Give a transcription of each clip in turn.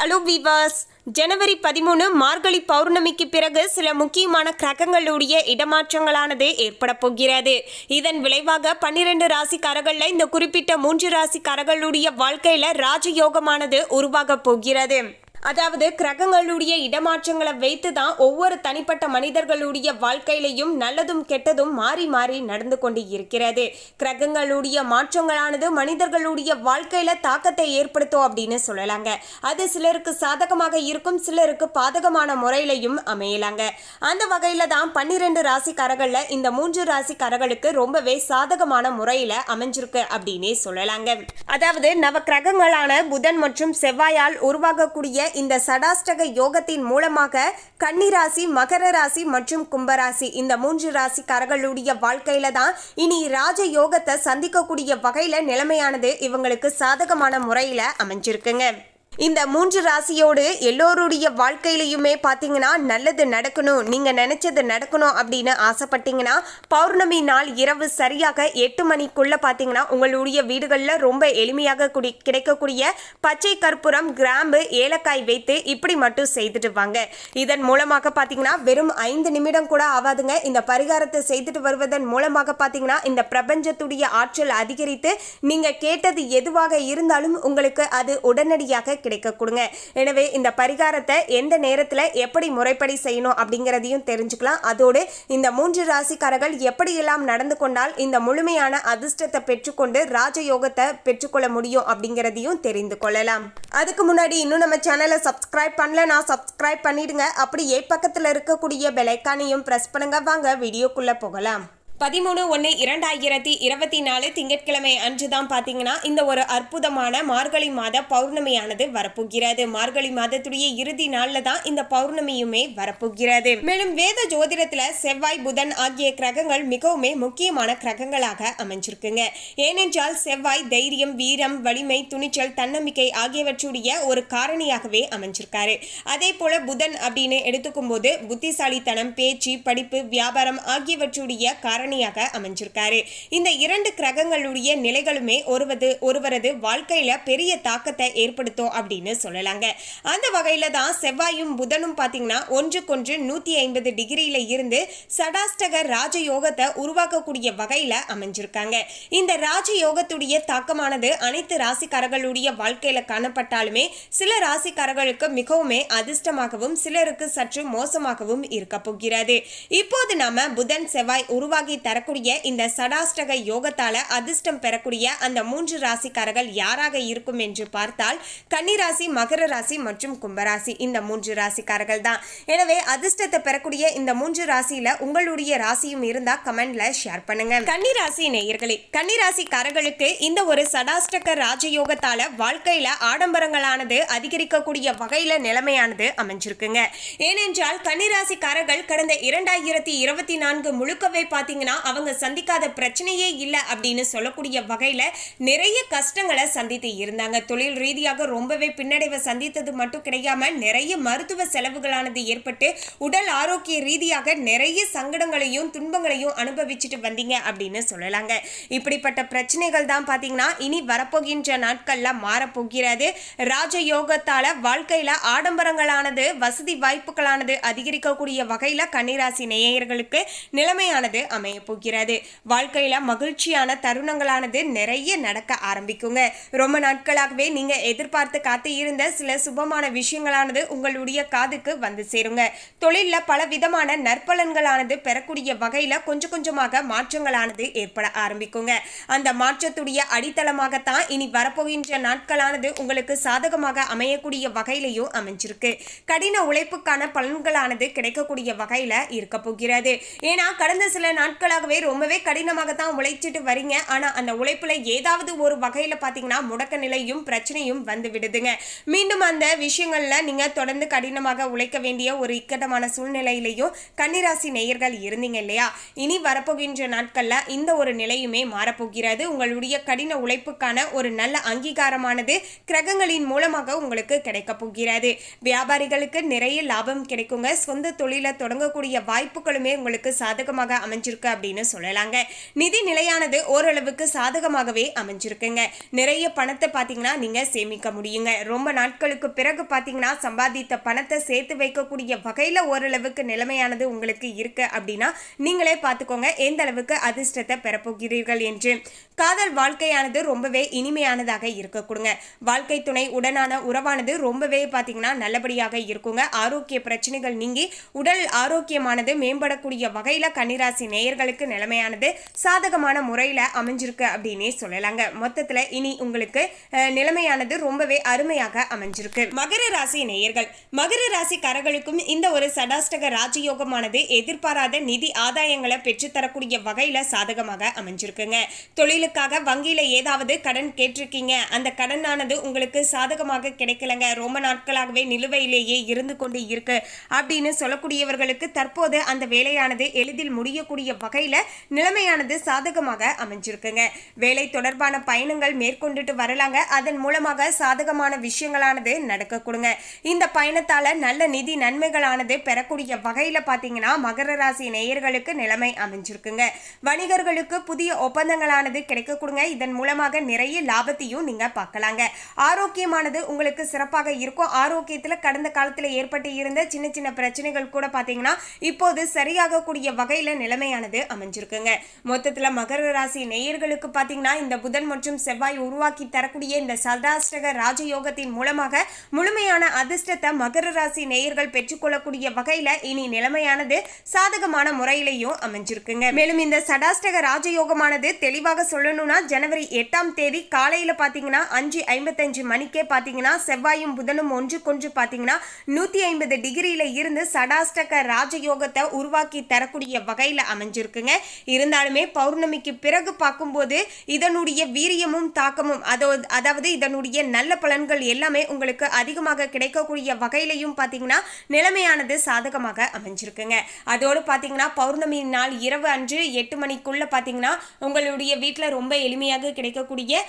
Hello விவாஸ் ஜனவரி பதிமூணு மார்கழி பௌர்ணமிக்கு பிறகு சில முக்கியமான கிரகங்களுடைய இடமாற்றங்களானது ஏற்பட போகிறது. இதன் விளைவாக பன்னிரண்டு ராசிக்காரர்கள்ல இந்த குறிப்பிட்ட மூன்று ராசிக்காரர்களுடைய வாழ்க்கையில ராஜயோகமானது உருவாக போகிறது. அதாவது கிரகங்களுடைய இடமாற்றங்களை வைத்து தான் ஒவ்வொரு தனிப்பட்ட மனிதர்களுடைய வாழ்க்கையிலையும் நல்லதும் கெட்டதும் மாறி மாறி நடந்து கொண்டு இருக்கிறது. கிரகங்களுடைய மாற்றங்களானது மனிதர்களுடைய வாழ்க்கையில தாக்கத்தை ஏற்படுத்தும் அப்படின்னு சொல்லலாங்க. அது சிலருக்கு சாதகமாக இருக்கும் சிலருக்கு பாதகமான முறையிலையும் அமையலாங்க. அந்த வகையில தான் பன்னிரெண்டு ராசிக்காரர்கள்ல இந்த மூன்று ராசிக்காரர்களுக்கு ரொம்பவே சாதகமான முறையில அமைஞ்சிருக்கு அப்படின்னே சொல்லலாங்க. அதாவது நவ கிரகங்களான புதன் மற்றும் செவ்வாயால் உருவாகக்கூடிய இந்த சடாஷ்டக யோகத்தின் மூலமாக கன்னிராசி மகர ராசி மற்றும் கும்பராசி. இந்த மூன்று ராசிக்காரர்களுடைய வாழ்க்கையில தான் இனி ராஜ யோகத்தை சந்திக்கக்கூடிய வகையில நிலைமையானது இவங்களுக்கு சாதகமான முறையில அமைஞ்சிருக்குங்க. இந்த மூன்று ராசியோடு எல்லோருடைய வாழ்க்கையிலையுமே பார்த்தீங்கன்னா நல்லது நடக்கணும். நீங்கள் நினச்சது நடக்கணும் அப்படின்னு ஆசைப்பட்டீங்கன்னா பௌர்ணமி நாள் இரவு சரியாக எட்டு மணிக்குள்ளே பார்த்தீங்கன்னா உங்களுடைய வீடுகளில் ரொம்ப எளிமையாக குடி கிடைக்கக்கூடிய பச்சை கற்பூரம் கிராம்பு ஏலக்காய் வைத்து இப்படி மட்டும் செய்துட்டு வாங்க. இதன் மூலமாக பார்த்தீங்கன்னா வெறும் ஐந்து நிமிடம் கூட ஆகாதுங்க. இந்த பரிகாரத்தை செய்துட்டு வருவதன் மூலமாக பார்த்தீங்கன்னா இந்த பிரபஞ்சத்துடைய ஆற்றல் அதிகரித்து நீங்கள் கேட்டது எதுவாக இருந்தாலும் உங்களுக்கு அது உடனடியாக கிடைக்க கொடுங்க. எனவே இந்த பரிகாரத்தை எந்த நேரத்தில் எப்படி முறைப்படி செய்யணும் அப்படிங்கிறதையும் தெரிஞ்சுக்கலாம். அதோடு இந்த மூன்று ராசிக்காரர்கள் எப்படியெல்லாம் நடந்து கொண்டால் இந்த முழுமையான அதிர்ஷ்டத்தை பெற்றுக்கொண்டு ராஜயோகத்தை பெற்றுக்கொள்ள முடியும் அப்படிங்கிறதையும் தெரிந்து கொள்ளலாம். அதுக்கு முன்னாடி இன்னும் நம்ம சேனலை சப்ஸ்கிரைப் நான் சப்ஸ்கிரைப் பண்ணிடுங்க. அப்படியே பக்கத்தில் இருக்கக்கூடிய பெலைக்கானையும் ப்ரெஸ் பண்ணுங்க. வாங்க வீடியோக்குள்ளே போகலாம். பதிமூணு ஒன்று இரண்டாயிரத்தி இருபத்தி நாலு திங்கட்கிழமை அன்று தான் பார்த்தீங்கன்னா இந்த ஒரு அற்புதமான மார்கழி மாத பௌர்ணமியானது வரப்போகிறது. மார்கழி மாதத்துடைய இறுதி நாளில் தான் இந்த பௌர்ணமியுமே வரப்போகிறது. மேலும் வேத ஜோதிடத்தில் செவ்வாய் புதன் ஆகிய கிரகங்கள் மிகவுமே முக்கியமான கிரகங்களாக அமைஞ்சிருக்குங்க. ஏனென்றால் செவ்வாய் தைரியம் வீரம் வலிமை துணிச்சல் தன்னம்பிக்கை ஆகியவற்றுடைய ஒரு காரணியாகவே அமைஞ்சிருக்காரு. அதே போல புதன் அப்படின்னு எடுத்துக்கும் போது புத்திசாலித்தனம் பேச்சு படிப்பு வியாபாரம் ஆகியவற்றுடைய காரண காரணியாக அமைஞ்சிருக்காரு. இந்த இரண்டு கிரகங்களுடைய நிலைகளுமே ஒருவது ஒருவரது வாழ்க்கையில பெரிய தாக்கத்தை ஏற்படுத்தும் அப்படின்னு சொல்லலாங்க. அந்த வகையில தான் செவ்வாயும் புதனும் பாத்தீங்கன்னா ஒன்றுக்கொன்று நூத்தி ஐம்பது டிகிரியில இருந்து சடாஷ்டக ராஜயோகத்தை உருவாக்கக்கூடிய வகையில அமைஞ்சிருக்காங்க. இந்த ராஜயோகத்துடைய தாக்கமானது அனைத்து ராசிக்காரர்களுடைய வாழ்க்கையில காணப்பட்டாலுமே சில ராசிக்காரர்களுக்கு மிகவுமே அதிர்ஷ்டமாகவும் சிலருக்கு சற்று மோசமாகவும் இருக்க போகிறது இப்போது நாம புதன் செவ்வாய் உருவாகி தரக்கூடிய இந்த சடாஷ்டக யோகத்தால அதிர்ஷ்டம் பெறக்கூடிய அந்த மூன்று ராசிக்காரர்கள் யாராக இருக்கும் என்று பார்த்தால் கன்னிராசி மகர ராசி மற்றும் கும்பராசி. இந்த மூன்று ராசிக்காரர்கள் தான். எனவே அதிர்ஷ்டத்தை பெறக்கூடிய இந்த மூன்று ராசியில உங்களுடைய ராசியும் இருந்தா கமெண்ட்ல ஷேர் பண்ணுங்க. கன்னிராசி நேயர்களே கன்னிராசிக்காரர்களுக்கு இந்த ஒரு சடாஷ்டக ராஜயோகத்தால வாழ்க்கையில ஆடம்பரங்களானது அதிகரிக்கக்கூடிய வகையில நிலைமையானது அமைஞ்சிருக்குங்க. ஏனென்றால் கன்னிராசிக்காரர்கள் கடந்த இரண்டாயிரத்தி இருபத்தி நான்கு முழுக்கவே பார்த்தீங்கன்னா அவங்க சந்திக்காத பிரச்சனையே இல்லை அப்படின்னு சொல்லக்கூடிய வகையில் நிறைய கஷ்டங்களை சந்தித்து இருந்தாங்க. தொழில் ரீதியாக ரொம்பவே பின்னடைவை சந்தித்தது மட்டும் கிடையாம நிறைய மருத்துவ செலவுகளானது ஏற்பட்டு உடல் ஆரோக்கிய ரீதியாக நிறைய சங்கடங்களையும் துன்பங்களையும் அனுபவிச்சுட்டு வந்தீங்க அப்படின்னு சொல்லலாங்க. இப்படிப்பட்ட பிரச்சனைகள் தான் பார்த்தீங்கன்னா இனி வரப்போகின்ற நாட்களில் மாறப்போகிறது. ராஜயோகத்தால் வாழ்க்கையில் ஆடம்பரங்களானது வசதி வாய்ப்புகளானது அதிகரிக்கக்கூடிய வகையில் கன்னிராசி நேயர்களுக்கு நிலைமையானது அமையும். அமைய போகிறது. வாழ்க்கையில மகிழ்ச்சியான தருணங்களானது நிறைய நடக்க ஆரம்பிக்குங்க. ரொம்ப நாட்களாகவே நீங்க எதிர்பார்த்து காத்து இருந்த சில சுபமான விஷயங்களானது உங்களுடைய காதுக்கு வந்து சேருங்க. தொழில்ல பல விதமான நற்பலன்களானது பெறக்கூடிய வகையில கொஞ்சம் கொஞ்சமாக மாற்றங்களானது ஏற்பட ஆரம்பிக்குங்க. அந்த மாற்றத்துடைய அடித்தளமாகத்தான் இனி வரப்போகின்ற நாட்களானது உங்களுக்கு சாதகமாக அமையக்கூடிய வகையிலையும் அமைஞ்சிருக்கு. கடின உழைப்புக்கான பலன்களானது கிடைக்கக்கூடிய வகையில இருக்க போகிறது. ஏன்னா கடந்த சில நாட்கள் ஆண்டுகளாகவே ரொம்பவே கடினமாக தான் உழைச்சிட்டு வரீங்க. ஆனா அந்த உழைப்புல ஏதாவது ஒரு வகையில பாத்தீங்கன்னா முடக்க நிலையும் பிரச்சனையும் வந்து விடுதுங்க. மீண்டும் அந்த விஷயங்கள்ல நீங்க தொடர்ந்து கடினமாக உழைக்க வேண்டிய ஒரு இக்கட்டமான சூழ்நிலையிலையும் கன்னிராசி நேயர்கள் இருந்தீங்க இல்லையா? இனி வரப்போகின்ற நாட்கள்ல இந்த ஒரு நிலையுமே மாறப்போகிறது. உங்களுடைய கடின உழைப்புக்கான ஒரு நல்ல அங்கீகாரமானது கிரகங்களின் மூலமாக உங்களுக்கு கிடைக்க போகிறது. வியாபாரிகளுக்கு நிறைய லாபம் கிடைக்குங்க. சொந்த தொழிலை தொடங்கக்கூடிய வாய்ப்புகளுமே உங்களுக்கு சாதகமாக அமைஞ்சிருக்கு அப்படின்னு சொல்லலாங்க. நிதி நிலையானது ஓரளவுக்கு சாதகமாகவே அமைஞ்சிருக்குங்க. நிறைய பணத்தை பார்த்தீங்கன்னா நீங்க சேமிக்க முடியுங்க. ரொம்ப நாட்களுக்கு பிறகு பார்த்தீங்கன்னா சம்பாதித்த பணத்தை சேர்த்து வைக்கக்கூடிய வகையில் ஓரளவுக்கு நிலைமையானது உங்களுக்கு இருக்கு அப்படின்னா நீங்களே பார்த்துக்கோங்க எந்த அளவுக்கு அதிர்ஷ்டத்தை பெறப்போகிறீர்கள் என்று. காதல் வாழ்க்கையானது ரொம்பவே இனிமையானதாக இருக்க கொடுங்க. வாழ்க்கை துணை உடனான உறவானது ரொம்பவே பார்த்தீங்கன்னா நல்லபடியாக இருக்குங்க. ஆரோக்கிய பிரச்சனைகள் நீங்கி உடல் ஆரோக்கியமானது மேம்படக்கூடிய வகையில் கன்னிராசி நேயர்களுக்கு நிலைமையானது சாதகமான முறையில் அமைஞ்சிருக்கு அப்படின்னே சொல்லலாங்க. மொத்தத்தில் இனி உங்களுக்கு நிலைமையானது ரொம்பவே அருமையாக அமைஞ்சிருக்கு. மகர ராசி நேயர்கள் மகர ராசிக்காரர்களுக்கும் இந்த ஒரு சடாஷ்டக ராஜயோகமானது எதிர்பாராத நிதி ஆதாயங்களை பெற்றுத்தரக்கூடிய வகையில் சாதகமாக அமைஞ்சிருக்குங்க. தொழிலுக்காக வங்கியில் ஏதாவது கடன் கேட்டிருக்கீங்க. அந்த கடனானது உங்களுக்கு சாதகமாக கிடைக்கலங்க. ரொம்ப நாட்களாகவே நிலுவையிலேயே இருந்து கொண்டு இருக்கு. அப்படின்னு சொல்லக்கூடியவர்களுக்கு தற்போது அந்த வேலையானது எளிதில் முடியக்கூடிய வகையில் நிலைமையானது சாதகமாக அமைஞ்சிருக்குங்க. வேலை தொடர்பான பயணங்கள் மேற்கொண்டுட்டு வரலாங்க. அதன் மூலமாக சாதகமான விஷயங்களானது நடக்க கொடுங்க. இந்த பயணத்தால் நல்ல நிதி நன்மைகளானது பெறக்கூடிய வகையில் பார்த்தீங்கன்னா மகர ராசி நேயர்களுக்கு நிலைமை அமைஞ்சிருக்குங்க. வணிகர்களுக்கு புதிய ஒப்பந்தங்களானது கிடைக்க கொடுங்க. இதன் மூலமாக நிறைய லாபத்தையும் நீங்கள் பார்க்கலாங்க ஆரோக்கியமானது உங்களுக்கு சிறப்பாக இருக்கும். ஆரோக்கியத்தில் கடந்த காலத்தில் ஏற்பட்டு இருந்த சின்ன சின்ன பிரச்சனைகள் கூட பார்த்தீங்கன்னா இப்போது சரியாகக்கூடிய வகையில் நிலைமையானது அமைஞ்சிருக்குங்க. மொத்தத்தில் மகர ராசி நேயர்களுக்கு பார்த்தீங்கன்னா இந்த புதன் மற்றும் செவ்வாய் உருவாக்கி தரக்கூடிய இந்த சதாஷ்டக ராஜயோகத்தின் மூலமாக முழுமையான அதிர்ஷ்டத்தை மகர ராசி நேயர்கள் பெற்றுக்கொள்ளக்கூடிய வகையில் இனி நிலைமையானது சாதகமான முறையிலையும் அமைஞ்சிருக்குங்க. மேலும் இந்த சடாஷ்டக ராஜயோகமானது தெளிவாக சொல்லணும்னா ஜனவரி எட்டாம் தேதி காலையில பாத்தீங்கன்னா அஞ்சு ஐம்பத்தஞ்சு மணிக்கே பாத்தீங்கன்னா செவ்வாயும் புதனும் ஒன்றுக்கொன்று பாத்தீங்கன்னா நூத்தி ஐம்பது டிகிரியில இருந்து சடாஷ்டக ராஜயோகத்தை உருவாக்கி தரக்கூடிய வகையில இருக்குங்க இருந்தாலுமே பௌர்ணமிக்கு பிறகு பார்க்கும்போது இதனுடைய வீரியமும் தாக்கமும் அதோ அதாவது இதனுடைய நல்ல பலன்கள் எல்லாமே உங்களுக்கு அதிகமாக கிடைக்கக்கூடிய வகையிலையும் பார்த்தீங்கன்னா நிலைமையானது சாதகமாக அமைஞ்சிருக்குங்க. அதோடு பார்த்தீங்கன்னா பௌர்ணமி நாள் இரவு அன்று எட்டு மணிக்குள்ள பார்த்தீங்கன்னா உங்களுடைய வீட்டில் ரொம்ப எளிமையாக கிடைக்கக்கூடிய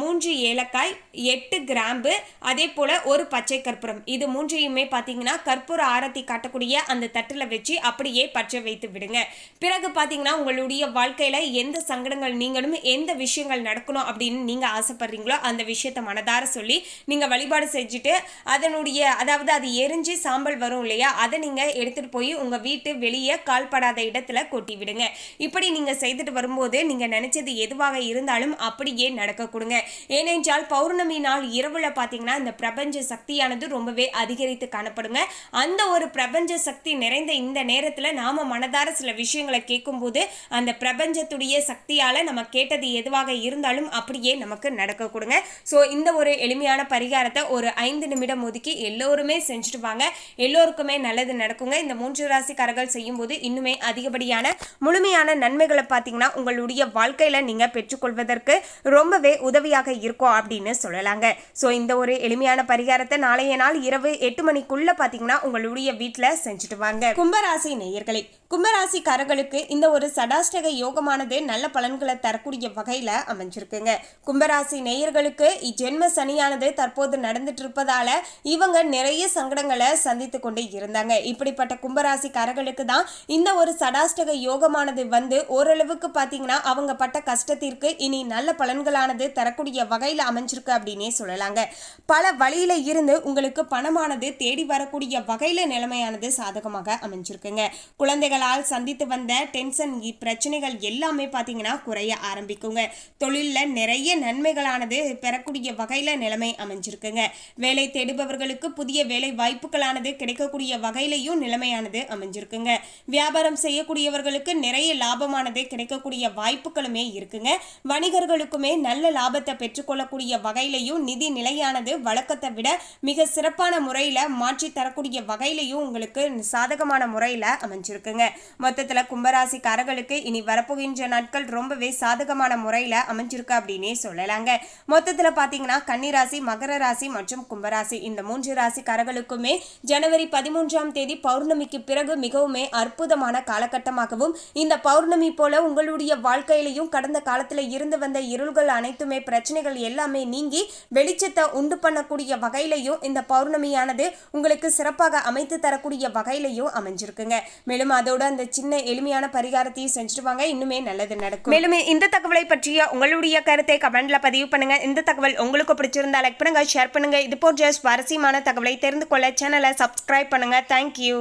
மூன்று ஏலக்காய் எட்டு கிராம்பு அதே போல் ஒரு பச்சை கற்பூரம். இது மூன்றையுமே பார்த்தீங்கன்னா கற்பூர ஆரத்தி காட்டக்கூடிய அந்த தட்டில் வச்சு அப்படியே பற்ற வைத்து விடுங்க. பிறகு பார்த்தீங்கன்னா உங்களுடைய வாழ்க்கையில் எந்த சங்கடங்கள் நீங்களும் எந்த விஷயங்கள் நடக்கணும் அப்படின்னு நீங்கள் ஆசைப்படுறீங்களோ அந்த விஷயத்தை மனதார சொல்லி நீங்கள் வழிபாடு செஞ்சுட்டு அதனுடைய அதாவது அது எரிஞ்சு சாம்பல் வரும் இல்லையா அதை நீங்கள் எடுத்துகிட்டு போய் உங்கள் வீட்டு வெளியே கால்படாத இடத்துல கொட்டி விடுங்க. இப்படி நீங்கள் செய்துட்டு வரும்போது நீங்கள் நினச்சது எதுவாக இருந்தாலும் அப்படியே நடக்க கொடுங்க. ஏனென்றால் பௌர்ணமி நாள் இரவில் பார்த்தீங்கன்னா இந்த பிரபஞ்ச சக்தியானது ரொம்பவே அதிகரித்து காணப்படுங்க. அந்த ஒரு பிரபஞ்ச சக்தி நிறைந்த இந்த நேரத்தில் நாம மனதார சில விஷயங்களை கேட்கும்போது அந்த பிரபஞ்சத்துடைய சக்தியால் நம்ம கேட்டது எதுவாக இருந்தாலும் அப்படியே நமக்கு நடக்க கொடுங்க. ஸோ இந்த ஒரு எளிமையான பரிகாரத்தை ஒரு ஐந்து நிமிடம் ஒதுக்கி எல்லோருமே செஞ்சுட்டு வாங்க. எல்லோருக்குமே நல்லது நடக்குங்க. இந்த மூன்று ராசிக்காரர்கள் செய்யும்போது இன்னுமே அதிகப்படியான முழுமையான நன்மைகளை பார்த்தீங்கன்னா உங்களுடைய வாழ்க்கையில் நீங்கள் பெற்றுக்கொள்வதற்கு ரொம்பவே உதவியாக இருக்கும் அப்படின்னு சொல்லலாங்க. ஸோ இந்த ஒரு எளிமையான பரிகாரத்தை நாளைய நாள் இரவு எட்டு மணிக்குள்ள பார்த்தீங்கன்னா உங்களுடைய வீட்டில் செஞ்சுட்டு வாங்க. கும்பராசி நேயர்களே கும்பராசிக்காரர்களுக்கு இந்த இந்த ஒரு சடாஷ்டக யோகமானது நல்ல பலன்களை தரக்கூடிய வகையில் அமைஞ்சிருக்குங்க. கும்பராசி நேயர்களுக்கு இஜென்ம சனியானது தற்போது நடந்துட்டு இருப்பதால இவங்க நிறைய சங்கடங்களை சந்தித்து கொண்டு இருந்தாங்க. இப்படிப்பட்ட கும்பராசிக்காரர்களுக்கு தான் இந்த ஒரு சடாஷ்டக யோகமானது வந்து ஓரளவுக்கு பார்த்தீங்கன்னா அவங்க பட்ட கஷ்டத்திற்கு இனி நல்ல பலன்களானது தரக்கூடிய வகையில் அமைஞ்சிருக்கு அப்படின்னே சொல்லலாங்க. பல வழியில இருந்து உங்களுக்கு பணமானது தேடி வரக்கூடிய வகையில் நிலைமையானது சாதகமாக அமைஞ்சிருக்குங்க. குழந்தைகளால் சந்தித்து வந்த டென் டென்ஷன் பிரச்சனைகள் எல்லாமே பார்த்தீங்கன்னா குறைய ஆரம்பிக்குங்க. தொழிலில் நிறைய நன்மைகளானது பெறக்கூடிய வகையில் நிலைமை அமைஞ்சிருக்குங்க. வேலை தேடுபவர்களுக்கு புதிய வேலை வாய்ப்புகளானது கிடைக்கக்கூடிய வகையிலையும் நிலைமையானது அமைஞ்சிருக்குங்க. வியாபாரம் செய்யக்கூடியவர்களுக்கு நிறைய லாபமானது கிடைக்கக்கூடிய வாய்ப்புகளுமே இருக்குங்க. வணிகர்களுக்குமே நல்ல லாபத்தை பெற்றுக்கொள்ளக்கூடிய வகையிலையும் நிதி நிலையானது வழக்கத்தை விட மிக சிறப்பான முறையில் மாற்றி தரக்கூடிய வகையிலையும் உங்களுக்கு சாதகமான முறையில் அமைஞ்சிருக்குங்க. மொத்தத்தில் ராசிக்காரர்களுக்கு இனி வரப்போகின்ற நாட்கள் ரொம்பவே சாதகமான முறையில் அமைஞ்சிருக்கு அப்படின்னே சொல்லலாங்க. மொத்தத்தில் பார்த்தீங்கன்னா கன்னிராசி மகர ராசி மற்றும் கும்பராசி. இந்த மூன்று ராசிக்காரர்களுக்குமே ஜனவரி பதிமூன்றாம் தேதி பௌர்ணமிக்கு பிறகு மிகவுமே அற்புதமான காலகட்டமாகவும் இந்த பௌர்ணமி போல உங்களுடைய வாழ்க்கையிலையும் கடந்த காலத்தில் இருந்து வந்த இருள்கள் அனைத்துமே பிரச்சனைகள் எல்லாமே நீங்கி வெளிச்சத்தை உண்டு பண்ணக்கூடிய வகையிலையும் இந்த பௌர்ணமியானது உங்களுக்கு சிறப்பாக அமைத்து தரக்கூடிய வகையிலையும் அமைஞ்சிருக்குங்க. மேலும் அதோட அந்த சின்ன எளிமையான பரிகாரத்தையும் செஞ்சுட்டு வாங்க. இன்னுமே நல்லது நடக்கும். மேலும் இந்த தகவலை பற்றிய உங்களுடைய கருத்தை கமெண்ட்ல பதிவு பண்ணுங்க. இந்த தகவல் உங்களுக்கு பிடிச்சிருந்தா லைக் பண்ணுங்க ஷேர் பண்ணுங்க. இது போன்ற சுவாரஸ்யமான தகவலை தெரிந்து கொள்ள சேனலை சப்ஸ்கிரைப் பண்ணுங்க. தேங்க்யூ